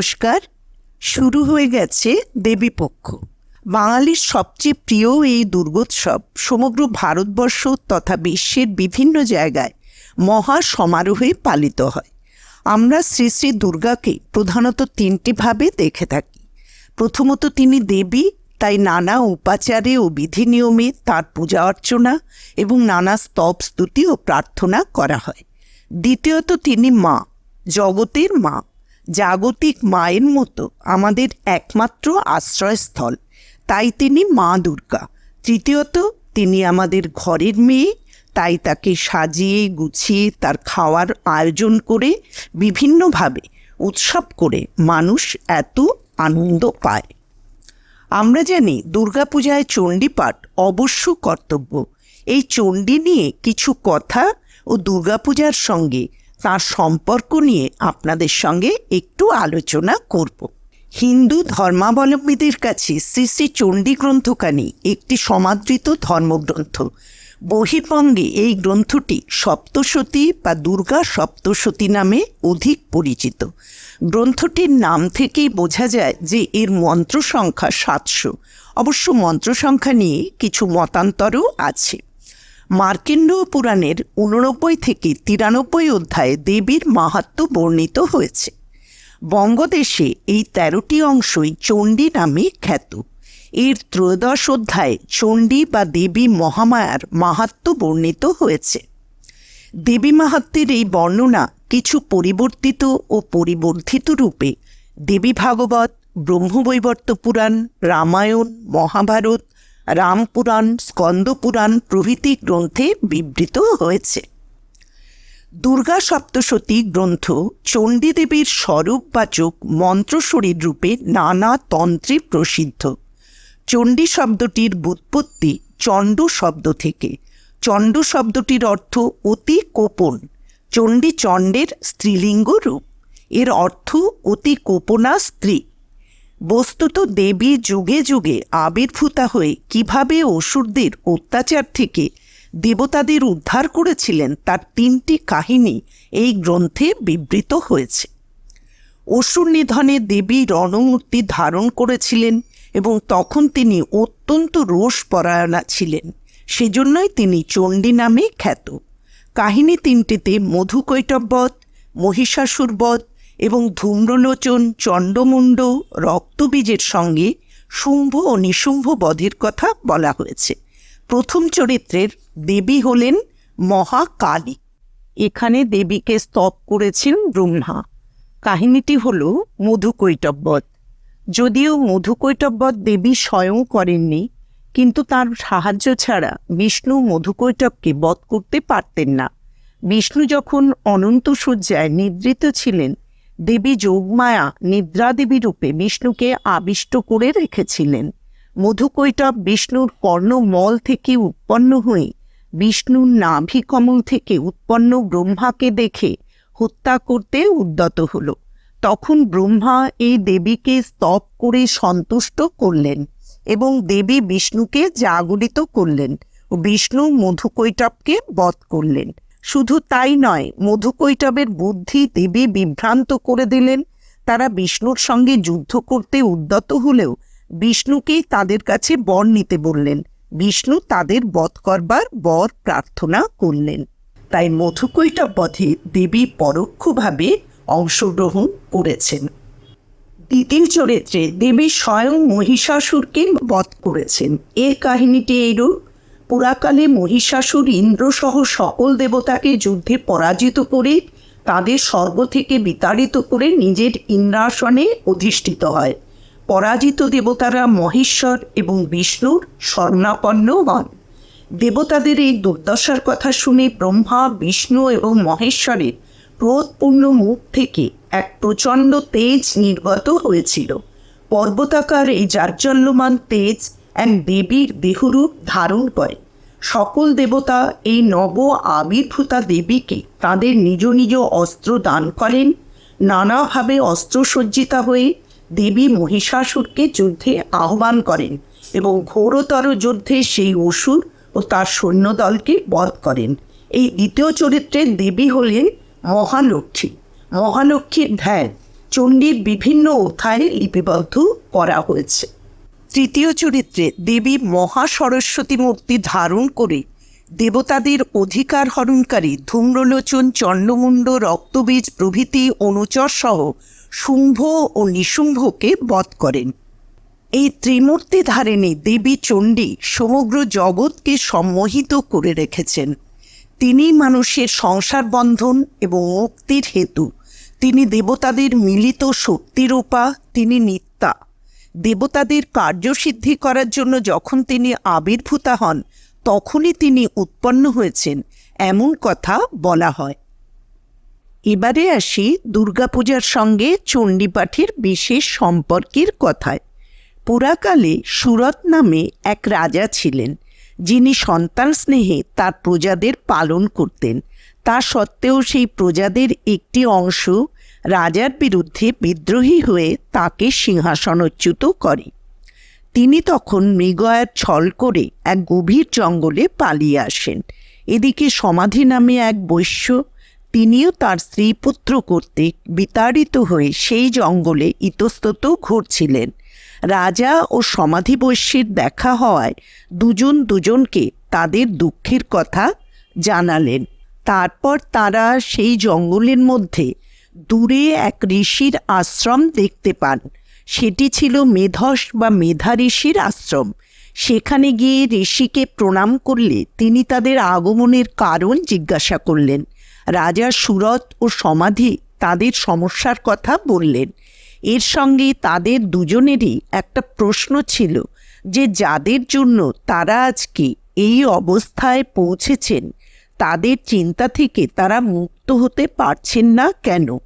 নমস্কার। শুরু হয়ে গেছে দেবীপক্ষ বাঙালির সবচেয়ে প্রিয় এই দুর্গোৎসব সমগ্র ভারতবর্ষ তথা বিশ্বের বিভিন্ন জায়গায় মহা সমারোহে পালিত হয়। আমরা শ্রী শ্রী দুর্গাকে প্রধানত তিনটি ভাবে দেখে থাকি। প্রথমত তিনি দেবী, তাই নানা উপাচারে ও বিধি নিয়মে তার পূজা অর্চনা এবং নানা স্তব স্তুতি ও প্রার্থনা করা হয়। দ্বিতীয়ত তিনি মা, জগতের মা। জাগতিক মায়ের মতো আমাদের একমাত্র আশ্রয়স্থল। তাই তিনি মা দুর্গা। তৃতীয়ত, তিনি আমাদের ঘরের মেয়ে। তাই তাকে সাজিয়ে, গুছিয়ে তার খাওয়ার আয়োজন করে বিভিন্নভাবে উৎসব করে মানুষ এত আনন্দ পায়। আমরা জানি দুর্গাপূজায় চণ্ডীপাঠ অবশ্য কর্তব্য। এই চণ্ডী নিয়ে কিছু কথা ও দুর্গাপূজার সঙ্গে তার সম্পর্ক নিয়ে আপনাদের সঙ্গে একটু আলোচনা করব। হিন্দু ধর্মাবলম্বীদের কাছে শ্রী শ্রী চণ্ডী গ্রন্থখানি একটি সমাদৃত ধর্মগ্রন্থ। বহির্বঙ্গে এই গ্রন্থটি সপ্তশতী বা দুর্গা সপ্তশতী নামে অধিক পরিচিত। গ্রন্থটির নাম থেকেই বোঝা যায় যে এর মন্ত্র সংখ্যা সাতশো। অবশ্য মন্ত্র সংখ্যা নিয়ে কিছু মতান্তরও আছে। মার্কেন্ড পুরাণের উননব্বই থেকে তিরানব্বই অধ্যায়ে দেবীর মাহাত্ম বর্ণিত হয়েছে। বঙ্গদেশে এই তেরোটি অংশই চণ্ডী নামে খ্যাত। এর ত্রয়োদশ অধ্যায়ে চণ্ডী বা দেবী মহামায়ার মাহাত্ম বর্ণিত হয়েছে। দেবী মাহাত্মের এই বর্ণনা কিছু পরিবর্তিত ও পরিবর্ধিত রূপে দেবী ভাগবত, ব্রহ্মবৈবর্ত পুরাণ, রামায়ণ, মহাভারত রামপুরাণ, স্কন্দপুরাণ প্রভৃতি গ্রন্থে বিবৃত হয়েছে। দুর্গা সপ্তশতী গ্রন্থ চণ্ডীদেবীর স্বরূপবাচক মন্ত্রশরীর রূপে নানা তন্ত্রে প্রসিদ্ধ। চণ্ডী শব্দটির বুৎপত্তি চণ্ড শব্দ থেকে। চণ্ড শব্দটির অর্থ অতি কোপন। চণ্ডী চণ্ডের স্ত্রীলিঙ্গ রূপ। এর অর্থ অতি কোপনা স্ত্রী। বস্তুত দেবী যুগে যুগে আবির্ভূতা হয়ে কীভাবে অসুরদের অত্যাচার থেকে দেবতাদের উদ্ধার করেছিলেন তার তিনটি কাহিনী এই গ্রন্থে বিবৃত হয়েছে। অসুর নিধনে দেবী রণমূর্তি ধারণ করেছিলেন এবং তখন তিনি অত্যন্ত রোষ পরায়ণা ছিলেন, সেজন্যই তিনি চণ্ডী নামে খ্যাত। কাহিনী তিনটিতে মধুকৈটবধ মহিষাসুরবধ এবং ধূম্রলোচন, চণ্ডমুণ্ড, রক্তবীজের সঙ্গে শুম্ভ ও নিশুম্ভ বধের কথা বলা হয়েছে। প্রথম চরিত্রের দেবী হলেন মহাকালী। এখানে দেবীকে স্তব করেছেন ব্রহ্মা। কাহিনীটি হল মধুকৈটবধ যদিও মধুকৈটবধ দেবী স্বয়ং করেননি, কিন্তু তার সাহায্য ছাড়া বিষ্ণু মধুকৈটবকে বধ করতে পারতেন না। বিষ্ণু যখন অনন্ত শয্যায় নিদ্রিত ছিলেন দেবী যোগমায়া নিদ্রাদেবী রূপে বিষ্ণুকে আবিষ্ট করে রেখেছিলেন। মধুকৈটব বিষ্ণুর কর্ণমল থেকে উৎপন্ন হয়ে বিষ্ণুর নাভিকমল থেকে উৎপন্ন ব্রহ্মাকে দেখে হত্যা করতে উদ্যত হল। তখন ব্রহ্মা এই দেবীকে স্তব করে সন্তুষ্ট করলেন এবং দেবী বিষ্ণুকে জাগরিত করলেন ও বিষ্ণু মধুকৈটবকে বধ করলেন। শুধু তাই নয়, মধুকৈটবের বুদ্ধি দেবী বিভ্রান্ত করে দিলেন। তারা বিষ্ণুর সঙ্গে যুদ্ধ করতে উদ্যত হলেও বিষ্ণুকেই তাদের কাছে বর নিতে বললেন। বিষ্ণু তাদের বধ করবার বর প্রার্থনা করলেন। তাই মধুকৈটব বধে দেবী পরোক্ষভাবে অংশগ্রহণ করেছেন। দ্বিতীয় চরিত্রে দেবী স্বয়ং মহিষাসুরকে বধ করেছেন। এর কাহিনীটি এইরূপ। পুরাকালে মহিষাসুর ইন্দ্রসহ সকল দেবতাকে যুদ্ধে পরাজিত করে তাদের স্বর্গ থেকে বিতাড়িত করে নিজের ইন্দ্রাসনে অধিষ্ঠিত হয়। পরাজিত দেবতারা মহেশ্বর এবং বিষ্ণুর স্বর্ণাপন্ন হন দেবতাদের এই দুর্দশার কথা শুনে ব্রহ্মা, বিষ্ণু এবং মহেশ্বরের ক্রোধপূর্ণ মুখ থেকে এক প্রচণ্ড তেজ নির্গত হয়েছিল। পর্বতাকার এই জাজ্জল্যমান তেজ এক দেবীর দেহরূপ ধারণ করে। সকল দেবতা এই নব আবির্ভূতা দেবীকে তাদের নিজ নিজ অস্ত্র দান করেন। নানাভাবে অস্ত্রসজ্জিতা হয়ে দেবী মহিষাসুরকে যুদ্ধে আহ্বান করেন এবং ঘোরতর যুদ্ধে সেই অসুর ও তার সৈন্যদলকে বধ করেন। এই দ্বিতীয় চরিত্রের দেবী হলেন মহালক্ষ্মী। মহালক্ষ্মীর ধ্যান চণ্ডীর বিভিন্ন অধ্যায়ে লিপিবদ্ধ করা হয়েছে। তৃতীয় চরিত্রে দেবী মহা সরস্বতী মূর্তি ধারণ করে দেবতাদের অধিকার হরণকারী ধূম্রলোচন চণ্ডমুণ্ড রক্তবীজ প্রভৃতি অনুচর সহ শুম্ভ ও নিশুম্ভকে বধ করেন। এই ত্রিমূর্তি ধারিণী দেবী চণ্ডী সমগ্র জগৎকে সম্মোহিত করে রেখেছেন। তিনি মানুষের সংসার বন্ধন এবং মুক্তির হেতু। তিনি দেবতাদের মিলিত শক্তিরূপা, তিনি নিত্যা। দেবতাদের কার্যসিদ্ধি করার জন্য যখন তিনি আবির্ভূতা হন, তখনই তিনি উৎপন্ন হয়েছেন, এমন কথা বলা হয়। এবারে আসি দুর্গাপূজার সঙ্গে চণ্ডীপাঠের বিশেষ সম্পর্কের কথায়। পুরাকালে সুরত নামে এক রাজা ছিলেন, যিনি সন্তান স্নেহে তার প্রজাদের পালন করতেন। তা সত্ত্বেও সেই প্রজাদের একটি অংশ রাজার বিরুদ্ধে বিদ্রোহী হয়ে তাকে সিংহাসনচ্যুত করে। তিনি তখন মৃগয়ার ছল করে এক গভীর জঙ্গলে পালিয়ে আসেন। এদিকে সমাধি নামে এক বৈশ্য, তিনিও তার স্ত্রী পুত্র কর্তৃক বিতাড়িত হয়ে সেই জঙ্গলে ইতস্তত ঘুরছিলেন। রাজা ও সমাধি বৈশ্যের দেখা হওয়ায় দুজন দুজনকে তাদের দুঃখের কথা জানালেন। তারপর তারা সেই জঙ্গলের মধ্যে দূরে এক ঋষির আশ্রম দেখতে পান। সেটি ছিল মেধস বা মেধা ঋষির আশ্রম। সেখানে গিয়ে ঋষিকে প্রণাম করলে তিনি তাদের আগমনের কারণ জিজ্ঞাসা করলেন। রাজা সুরত ও সমাধি তাদের সমস্যার কথা বললেন। এর সঙ্গে তাদের দুজনেরই একটা প্রশ্ন ছিল যে যাদের জন্য তারা আজকে এই অবস্থায় পৌঁছেছেন, তাদের চিন্তা থেকে তারা মুক্ত হতে পারছেন না কেন?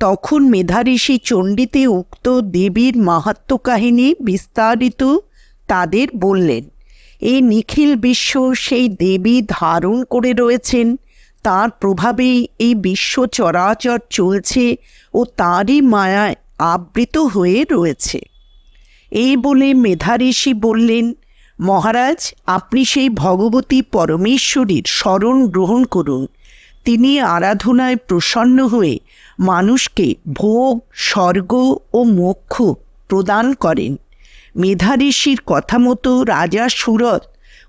তখন মেধাঋষি চণ্ডীতে উক্ত দেবীর মাহাত্ম কাহিনী বিস্তারিত তাদের বললেন এই নিখিল বিশ্ব সেই দেবী ধারণ করে রয়েছেন। তার প্রভাবেই এই বিশ্ব চরাচর চলছে ও তারই মায়ায় আবৃত হয়ে রয়েছে। এই বলে মেধাঋষি বললেন, মহারাজ, আপনি সেই ভগবতী পরমেশ্বরীর স্মরণ গ্রহণ করুন। তিনি আরাধনায় প্রসন্ন হয়ে মানুষকে ভোগ, স্বর্গ ও মোক্ষ প্রদান করেন। মেধাঋষির কথা মতো রাজা সুরত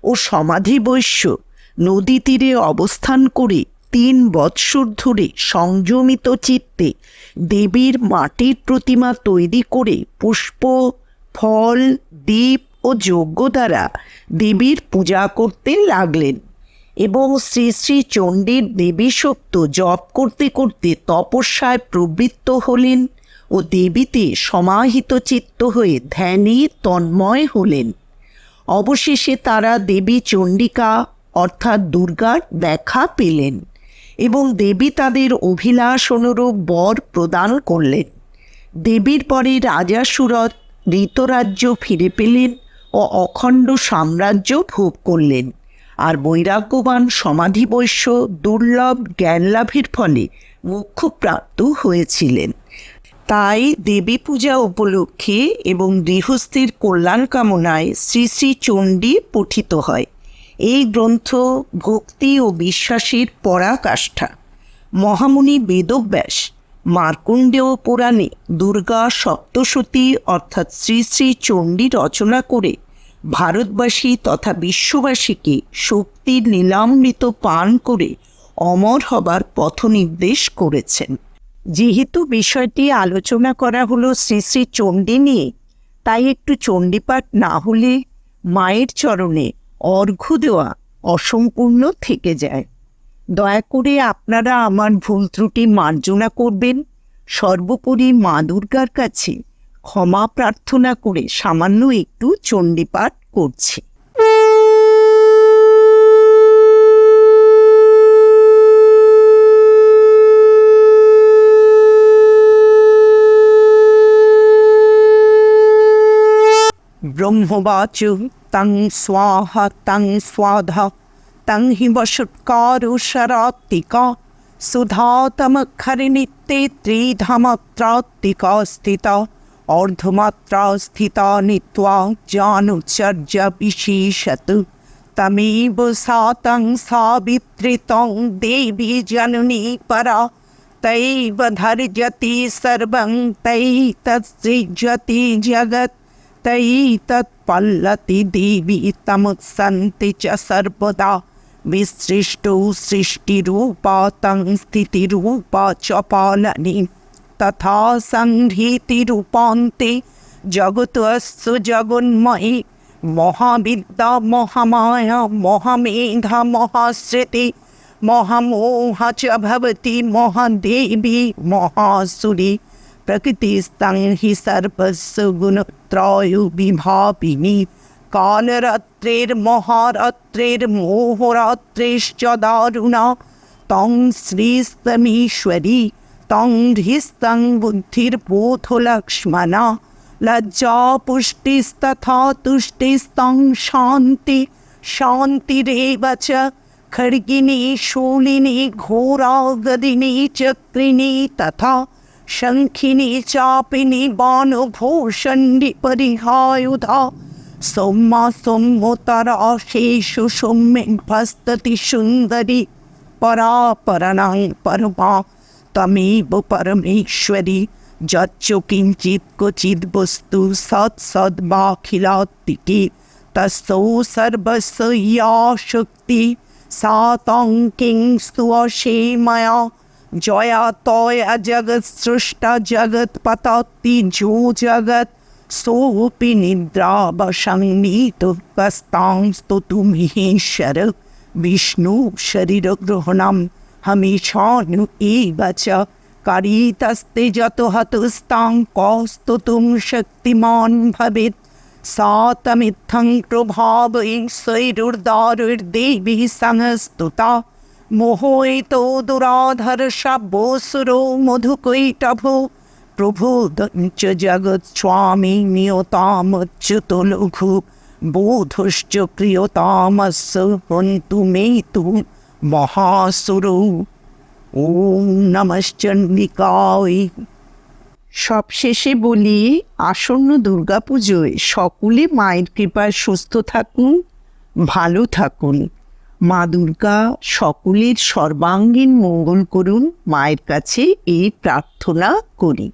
ও সমাধি বৈশ্য নদী তীরে অবস্থান করে তিন বৎসর ধরে সংযমিত চিত্তে দেবীর মাটির প্রতিমা তৈরি করে পুষ্প, ফল দ্বীপ ও যজ্ঞ দ্বারা দেবীর পূজা করতে লাগলেন। এবং শ্রী শ্রী চণ্ডীর দেবী সত্য জপ করতে করতে তপস্যায় প্রবৃত্ত হলেন ও দেবীতে সমাহিত চিত্ত হয়ে ধ্যানে তন্ময় হলেন। অবশেষে তারা দেবী চণ্ডিকা অর্থাৎ দুর্গার দেখা পেলেন এবং দেবী তাদের অভিলাষ অনুরূপ বর প্রদান করলেন। দেবীর পরে রাজা সুরত ঋতরাজ্য ফিরে পেলেন ও অখণ্ড সাম্রাজ্য ভোগ করলেন। আর বৈরাগ্যবান সমাধি বৈশ্য দুর্লভ জ্ঞান লাভের ফলে মুখ্যপ্রাপ্ত হয়েছিলেন। তাই দেবী পূজা উপলক্ষে এবং গৃহস্থের কল্যাণ কামনায় শ্রী শ্রী চণ্ডী পঠিত হয়। এই গ্রন্থ ভক্তি ও বিশ্বাসের পরাকাষ্ঠা। মহামুনি বেদব্যাস, মার্কুণ্ডেয় পুরাণে দুর্গা সপ্তশতী অর্থাৎ শ্রী শ্রী চণ্ডী রচনা করে ভারতবাসী তথা বিশ্ববাসীকে শক্তির নীলামৃত পান করে অমর হবার পথ নির্দেশ করেছেন। যেহেতু বিষয়টি আলোচনা করা হলো শ্রী শ্রী চণ্ডী নিয়ে, তাই একটু চণ্ডীপাঠ না হলে মায়ের চরণে অর্ঘ্য দেওয়া অসম্পূর্ণ থেকে যায়। দয়া করে আপনারা আমার ভুল ত্রুটি মার্জনা করবেন। সর্বোপরি মা দুর্গার কাছে ক্ষমা প্রার্থনা করে সামান্য একটু চণ্ডীপাঠ করছি। ব্রহ্মবাচ তং স্বাহা তং স্বাধা তং হি বসৎকারো শরাত্তিকা সুধাতমক্ষরিণিত্যে ত্রিধামাত্রাত্তিকা স্থিতা। और्धमात्रा स्थिता नीता जानुचर्य विशेषत तमेव सातं सावित्रितं देवी जननी परा। तैव धर्जति सर्वं, तैतत्सृजति जगत्। तैतत्पल्लति देवी तमुत्सन्ति च सर्वदा। विसृष्टौ सृष्टिरूपा तं स्थितिरूपा च पालनी। तथा संहृतिरूपान्ते जगतस्तु जगन्मयि। महाविद्या, महामाया, महामेधा, महाश्रुति। महामोह च भवति, महादेवी, महासुरी। प्रकृति स्तंहि सर्वस्व गुणत्रयो विभापिनी कालरात्रेर्महारात्रेर्मोहरात्रेश्च दारुणा। तं श्रीस्तमीश्वरी। तं धिस्तं बुद्धिर्बोधो लक्ष्मण लज्जा, पुष्टिस्तथा, तुष्टिस्तं, शान्ति। शान्तिरेव च खड्गिनी, शूलिनी, घोरागदिनी, चक्रिणी तथा शंखिनी चापिनी बाणुभूषण्डि परिहायुधा। सौम्या सौम्योतरा शेषु सौम्यं भस्तति सुन्दरी परा परणां परमा। পরণাং পরমা তমেব পরমেশ্বরী যচ্চ কিঞ্চিৎ ক্বচিৎ বস্তু সৎ সৎ বাখিলাত্তিকে তস্যৌ সর্বস্ব ইয়া শক্তি সা তং কিং স্তুয়সে জয়া তয়া জগৎ সৃষ্টা জগৎ পততি যো জগৎ सोऽपि निद्रावसंनीतुपस्तां स्तुतुमिहेश्वर विष्णु शरीरग्रहणं हमेशा नुकीवच करीतस्ति जतो हतुस्तां कौस्तुतुं शक्तिमान् भवेत् सा तमित्थं प्रभावै स्वैरुर्दारुर्देवी संस्तुता मोहयितो दुराधर्षभोसुरो मधुकैटभो प्रभुदञ्च जगत्स्वामी नियतामुच्युतो लघु बोधुश्च क्रियतामस्य हन्तु मे तु মহাসুর। ওম নমশ্চন্ডিকায় সবশেষে বলি, আসন্ন দুর্গাপুজোয় সকলে মায়ের কৃপায় সুস্থ থাকুন, ভালো থাকুন। মা দুর্গা সকলের সর্বাঙ্গীন মঙ্গল করুন, মায়ের কাছে এই প্রার্থনা করি।